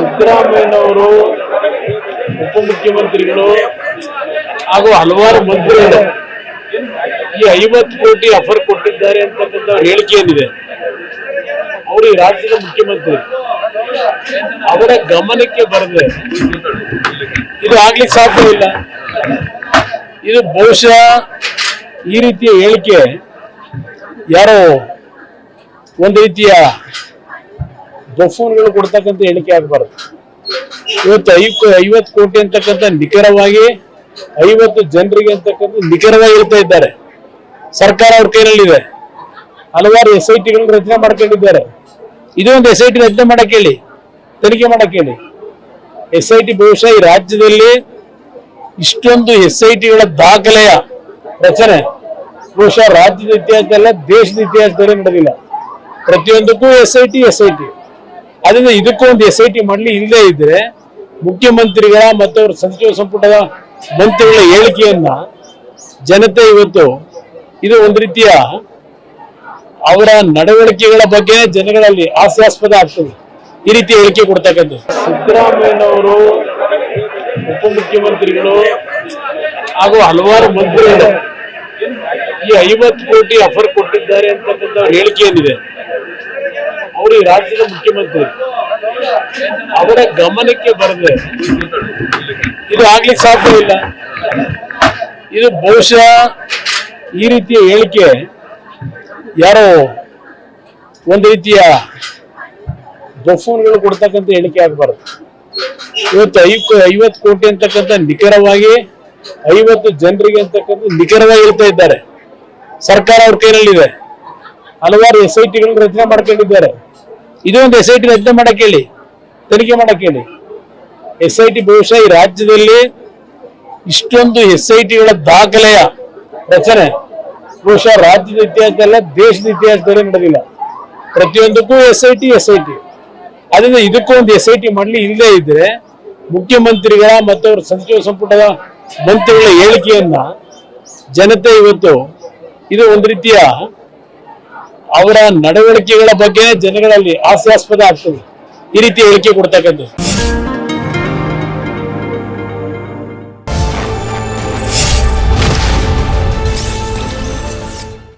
ಸಿದ್ದರಾಮಯ್ಯನವರು ಉಪಮುಖ್ಯಮಂತ್ರಿಗಳು ಹಾಗೂ ಹಲವಾರು ಮಂತ್ರಿಗಳು ಈ ಐವತ್ತು ಕೋಟಿ ಆಫರ್ ಕೊಟ್ಟಿದ್ದಾರೆ ಅಂತಕ್ಕಂಥ ಹೇಳಿಕೆ ಏನಿದೆ? ಅವರು ಈ ರಾಜ್ಯದ ಮುಖ್ಯಮಂತ್ರಿ. ಅವರ ಗಮನಕ್ಕೆ ಬರದೆ ಇದು ಆಗ್ಲಿಕ್ಕೆ ಸಾಧ್ಯವಿಲ್ಲ. ಇದು ಬಹುಶಃ ಈ ರೀತಿಯ ಹೇಳಿಕೆ ಯಾರೋ ಒಂದು ರೀತಿಯ ಬಫೂನ್ಗಳು ಕೊಡ್ತಕ್ಕಂಥ ಹೇಳಿಕೆ ಆಗಬಾರದು. ಇವತ್ತು ಐ ಐವತ್ತು ಕೋಟಿ ಅಂತಕ್ಕಂಥ ನಿಖರವಾಗಿ, ಐವತ್ತು ಜನರಿಗೆ ಅಂತಕ್ಕಂಥ ನಿಖರವಾಗಿ ಹೇಳ್ತಾ ಇದ್ದಾರೆ. ಸರ್ಕಾರ ಅವ್ರ ಕೈನಲ್ಲಿದೆ ಹಲವಾರು ಎಸ್ ಐ ಟಿಗಳನ್ನ ರಚನೆ ಮಾಡ್ಕೊಂಡಿದ್ದಾರೆ. ಇದೊಂದು ಎಸ್ ಐ ಟಿ ರಚನೆ ಮಾಡಕ್ಕೆ ಹೇಳಿ, ತನಿಖೆ ಮಾಡಕ್ಕೆ ಹೇಳಿ. ಎಸ್ ಐ ಟಿ ಬಹುಶಃ ಈ ರಾಜ್ಯದಲ್ಲಿ ಇಷ್ಟೊಂದು ಎಸ್ ಐ ಟಿಗಳ ದಾಖಲೆಯ ರಚನೆ, ಬಹುಶಃ ರಾಜ್ಯದ ಇತಿಹಾಸದಲ್ಲ ದೇಶದ ಇತಿಹಾಸದಲ್ಲಿ ನಡೆದಿಲ್ಲ. ಪ್ರತಿಯೊಂದಕ್ಕೂ S I T S I T ಅದರಿಂದ ಇದಕ್ಕೂ ಒಂದು ಎಸ್ ಐ ಟಿ ಮಾಡಲಿ ಇಲ್ಲದೇ ಇದ್ರೆ ಮುಖ್ಯಮಂತ್ರಿಗಳ ಮತ್ತು ಅವರ ಸಚಿವ ಸಂಪುಟದ ಮಂತ್ರಿಗಳ ಹೇಳಿಕೆಯನ್ನ ಜನತೆ ಇವತ್ತು ಇದು ಒಂದು ರೀತಿಯ ಅವರ ನಡವಳಿಕೆಗಳ ಬಗ್ಗೆ ಜನಗಳಲ್ಲಿ ಹಾಸ್ಯಾಸ್ಪದ ಆಗ್ತದೆ. ಈ ರೀತಿ ಹೇಳಿಕೆ ಕೊಡ್ತಕ್ಕಂಥದ್ದು. ಸಿದ್ದರಾಮಯ್ಯನವರು ಉಪಮುಖ್ಯಮಂತ್ರಿಗಳು ಹಾಗೂ ಹಲವಾರು ಮಂತ್ರಿಗಳು ಈ ಐವತ್ತು ಕೋಟಿ ಆಫರ್ ಕೊಟ್ಟಿದ್ದಾರೆ ಅಂತಕ್ಕಂಥ ಹೇಳಿಕೆ ಏನಿದೆ? ಅವರು ಈ ರಾಜ್ಯದ ಮುಖ್ಯಮಂತ್ರಿ. ಅವರ ಗಮನಕ್ಕೆ ಬರದೆ ಇದು ಆಗ್ಲಿಕ್ಕೆ ಸಾಧ್ಯವಿಲ್ಲ ಇದು ಬಹುಶಃ ಈ ರೀತಿಯ ಹೇಳಿಕೆ ಯಾರೋ ಒಂದು ರೀತಿಯ ಬಫೂನ್ಗಳು ಕೊಡ್ತಕ್ಕಂತ ಹೇಳಿಕೆ ಆಗಬಾರದು. ಇವತ್ತು ಐವತ್ತು ಐವತ್ತು ಕೋಟಿ ಅಂತಕ್ಕಂಥ ನಿಖರವಾಗಿ ಐವತ್ತು ಜನರಿಗೆ ಅಂತಕ್ಕಂಥ ನಿಖರವಾಗಿ ಹೇಳ್ತಾ ಇದ್ದಾರೆ. ಸರ್ಕಾರ ಅವ್ರ ಕೈನಲ್ಲಿದೆ ಹಲವಾರು ಎಸ್ ಐ ಟಿಗಳನ್ನ ರಚನೆ ಮಾಡ್ಕೊಂಡಿದ್ದಾರೆ. ಇದೊಂದು ಎಸ್ ಐ ಟಿ ರಚನೆ ಮಾಡಕ್ಕೆ ತನಿಖೆ ಮಾಡಕ್ ಹೇಳಿ ಎಸ್ ಐ ಟಿ ಬಹುಶಃ ಈ ರಾಜ್ಯದಲ್ಲಿ ಇಷ್ಟೊಂದು ಎಸ್ ಐ ಟಿಗಳ ದಾಖಲೆಯ ರಚನೆ, ಬಹುಶಃ ರಾಜ್ಯದ ಇತಿಹಾಸದಲ್ಲ ದೇಶದ ಇತಿಹಾಸದಲ್ಲೇ ನಡೆದಿಲ್ಲ. ಪ್ರತಿಯೊಂದಕ್ಕೂ S I T S I T ಅದರಿಂದ ಇದಕ್ಕೂ ಒಂದು ಎಸ್ ಐ ಟಿ ಮಾಡಲಿ ಇಲ್ಲದೆ ಇದ್ರೆ ಮುಖ್ಯಮಂತ್ರಿಗಳ ಮತ್ತು ಅವರ ಸಚಿವ ಸಂಪುಟದ ಮಂತ್ರಿಗಳ ಹೇಳಿಕೆಯನ್ನ ಜನತೆ ಇವತ್ತು ಇದು ಒಂದು ರೀತಿಯ ಅವರ ನಡವಳಿಕೆಗಳ ಬಗ್ಗೆ ಜನಗಳಲ್ಲಿ ಹಾಸ್ಯಾಸ್ಪದ ಆಗ್ತದೆ. ಈ ರೀತಿ ಹೇಳಿಕೆ ಕೊಡ್ತಕ್ಕಂಥದ್ದು.